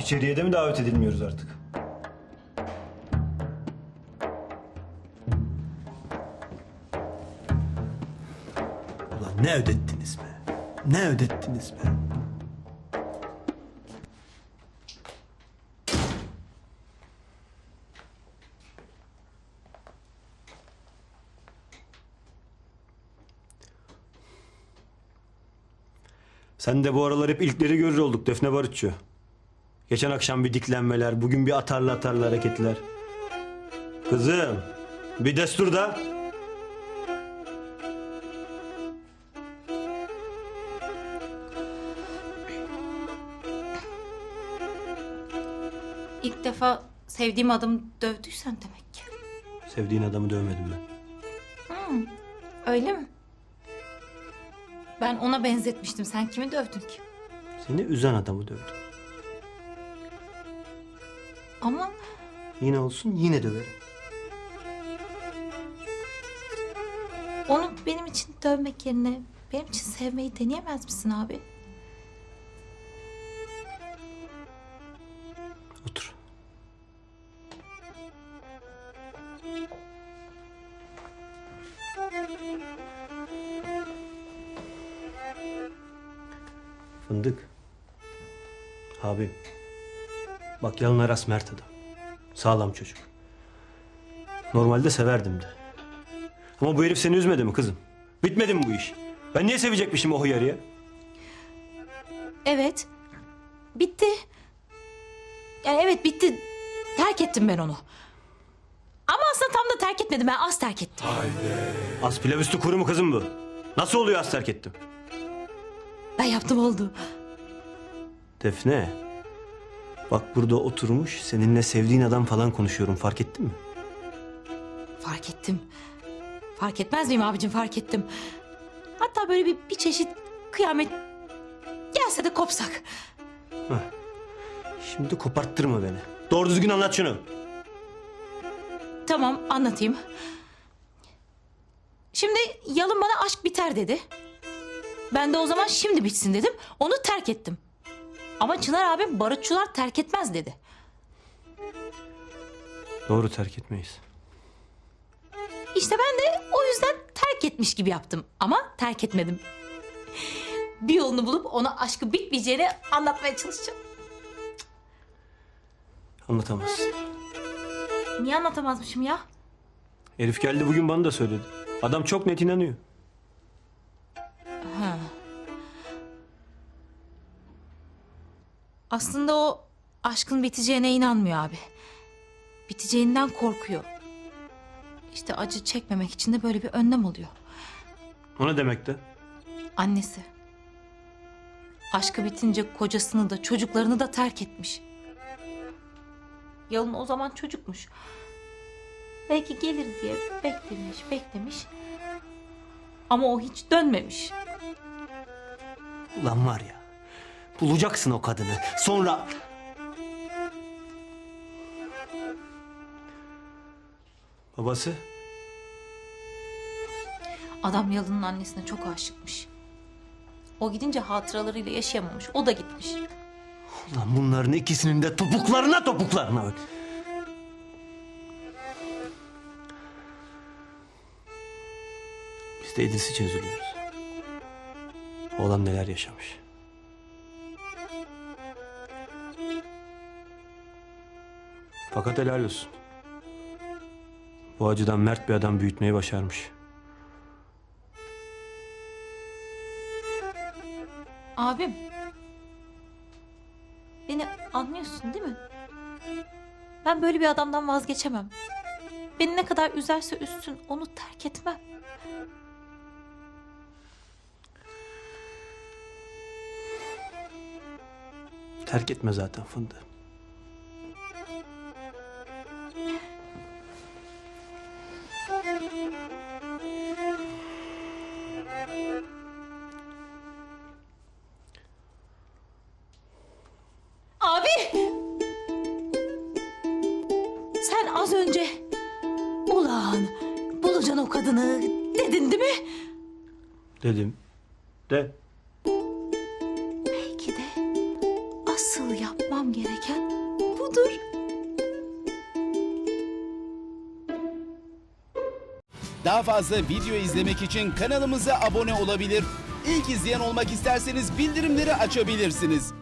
İçeriye de mi davet edilmiyoruz artık? Ulan ne ödettiniz be? Ne ödettiniz be? Sen de bu aralar hep ilkleri görür olduk Defne Barutçu. Geçen akşam bir diklenmeler, bugün bir atarlı atarlı hareketler. Kızım, bir destur da. İlk defa sevdiğim adamı dövdüysen demek ki. Sevdiğin adamı dövmedim ben. Öyle mi? Ben ona benzetmiştim. Sen kimi dövdün ki? Seni üzen adamı dövdüm. Ama Yine olsun yine döverim. onu benim için dövmek yerine benim için sevmeyi deneyemez misin abi? Otur. Fındık. Abim. Bak yalın aras mert adam. Sağlam çocuk. Normalde severdim de. Ama bu herif seni üzmedi mi kızım? Bitmedi mi bu iş? Ben niye sevecekmişim o hıyarı ya? Evet. Bitti. Yani evet bitti. Terk ettim ben onu. Ama aslında tam da terk etmedim. Ben az terk ettim. Az pilav üstü kuru mu kızım bu? Nasıl oluyor az terk ettim? Ben yaptım oldu. Defne. Bak burada oturmuş seninle sevdiğin adam falan konuşuyorum fark ettin mi? Fark ettim. Fark etmez miyim abicim fark ettim. Hatta böyle bir, bir çeşit kıyamet gelse de kopsak. Şimdi koparttırma beni. Doğru düzgün anlat şunu. Tamam anlatayım. Şimdi Yalın bana aşk biter dedi. Ben de o zaman şimdi bitsin dedim. Onu terk ettim. Ama Çınar abim barutçular terk etmez dedi. Doğru terk etmeyiz. İşte ben de o yüzden terk etmiş gibi yaptım. Ama terk etmedim. Bir yolunu bulup ona aşkı bitmeyeceğini anlatmaya çalışacağım. Anlatamazsın. Niye anlatamazmışım ya? Herif geldi bugün bana da söyledi. Adam çok net inanıyor. Aslında o aşkın biteceğine inanmıyor abi. Biteceğinden korkuyor. İşte acı çekmemek için de böyle bir önlem alıyor. O ne demekti? Annesi. Aşkı bitince kocasını da çocuklarını da terk etmiş. Yalın o zaman çocukmuş. Belki gelir diye beklemiş, beklemiş. Ama o hiç dönmemiş. Ulan var ya. Bulacaksın o kadını. Sonra... Babası? Adam Yalın'ın annesine çok aşıkmış. O gidince hatıralarıyla yaşayamamış. O da gitmiş. Ulan bunların ikisinin de topuklarına topuklarına bak. Biz de Edis için üzülüyoruz. Oğlan neler yaşamış. Fakat helal olsun. Bu acıdan mert bir adam büyütmeyi başarmış. Abim. Beni anlıyorsun değil mi? Ben böyle bir adamdan vazgeçemem. Beni ne kadar üzerse üzsün onu terk etmem. Terk etme zaten fındığı. Kadını dedin değil mi? Dedim. De. Belki de asıl Yapmam gereken budur. Daha fazla video izlemek için kanalımıza abone olabilir. İlk izleyen olmak isterseniz bildirimleri açabilirsiniz.